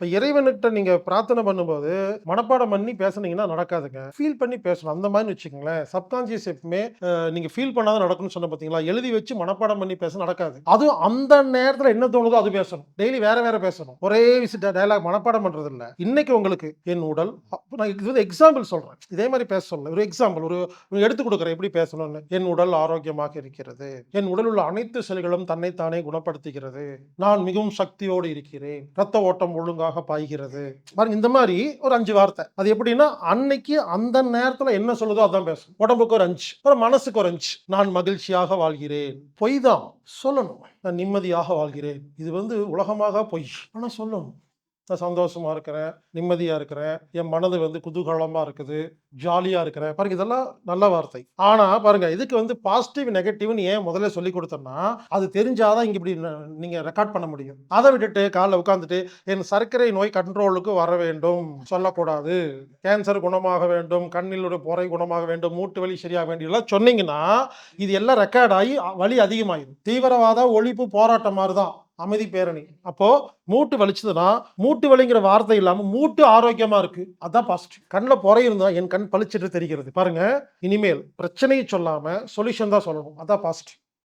இப்போ இறைவன்கிட்ட நீங்க பிரார்த்தனை பண்ணும்போது மனப்பாடம் பண்ணி பேசுனீங்கன்னா நடக்காதுங்க. ஃபீல் பண்ணி பேசணும். அந்த மாதிரி வச்சுக்கோங்களேன். சப்கான்சியஸ் எப்பவுமே நீங்கள் நீங்க ஃபீல் பண்ணாத நடக்கும்னு சொன்ன பார்த்தீங்களா எழுதி வச்சு மனப்பாடம் பண்ணி பேச நடக்காது. அதுவும் அந்த நேரத்தில் என்ன தோணுதோ அது பேசணும். டெய்லி வேற வேற பேசணும். ஒரே விசிட்ட டயலாக் மனப்பாடம் பண்றது இல்லை இன்னைக்கு உங்களுக்கு என் உடல் நான் இது வந்து எக்ஸாம்பிள் சொல்றேன். இதே மாதிரி பேச சொல்ல ஒரு எக்ஸாம்பிள் ஒரு ஒரு எடுத்து கொடுக்குறேன். எப்படி பேசணும்னு? என் உடல் ஆரோக்கியமாக இருக்கிறது. என் உடல் உள்ள அனைத்து செல்களும் தன்னைத்தானே குணப்படுத்துகிறது. நான் மிகவும் சக்தியோடு இருக்கிறேன். ரத்த ஓட்டம் ஒழுங்காக பாய்கிறது. பாருங்க இந்த மாதிரி ஒரு அஞ்சு வார்த்தை. அது எப்படின்னா அன்னைக்கு அந்த நேரத்துல என்ன சொல்லுதோ அதான் பேசும் உடம்புக்கு ஒரு அஞ்சு அப்புறம் மனசுக்கு ஒரு அஞ்சு. நான் மகிழ்ச்சியாக வாழ்கிறேன். பொய் தான் சொல்லணும். நான் நிம்மதியாக வாழ்கிறேன். இது வந்து உலகமாக பொய். ஆனா சொல்லணும். நான் சந்தோஷமாக இருக்கிறேன் நிம்மதியாக இருக்கிறேன் என் மனது வந்து குதூகலமாக இருக்குது ஜாலியாக இருக்கிறேன். பாருங்க இதெல்லாம் நல்ல வார்த்தை. ஆனால் பாருங்க இதுக்கு வந்து பாசிட்டிவ் நெகட்டிவ்னு ஏன் முதல்ல சொல்லி கொடுத்தோம்னா அது தெரிஞ்சாதான் இங்கே இப்படி நீங்கள் ரெக்கார்ட் பண்ண முடியும். அதை விட்டுட்டு காலைல உட்காந்துட்டு என் சர்க்கரை நோய் கண்ட்ரோலுக்கு வர வேண்டும் சொல்லக்கூடாது. கேன்சர் குணமாக வேண்டும் கண்ணிலுடைய பொறை குணமாக வேண்டும் மூட்டு வலி சரியாக வேண்டும் எல்லாம் சொன்னீங்கன்னா இது எல்லாம் ரெக்கார்ட் ஆகி வலி அதிகமாகிடும் தீவிரவாத ஒழிப்பு போராட்டம் மாதிரி தான் அமைதி பேரணி. அப்போ மூட்டு வலிச்சதுன்னா மூட்டு வலிங்கிற வார்த்தை இல்லாம மூட்டு ஆரோக்கியமா இருக்கு. அதான் பாசிட்டிவ் கண்ணில் பொறை இருந்தா என் கண் பளிச்சிட்டு தெரிகிறது. பாருங்க. இனிமேல் பிரச்சனையை சொல்லாம சொல்யூஷன் தான் சொல்லணும். அதான் பாசிட்டிவ்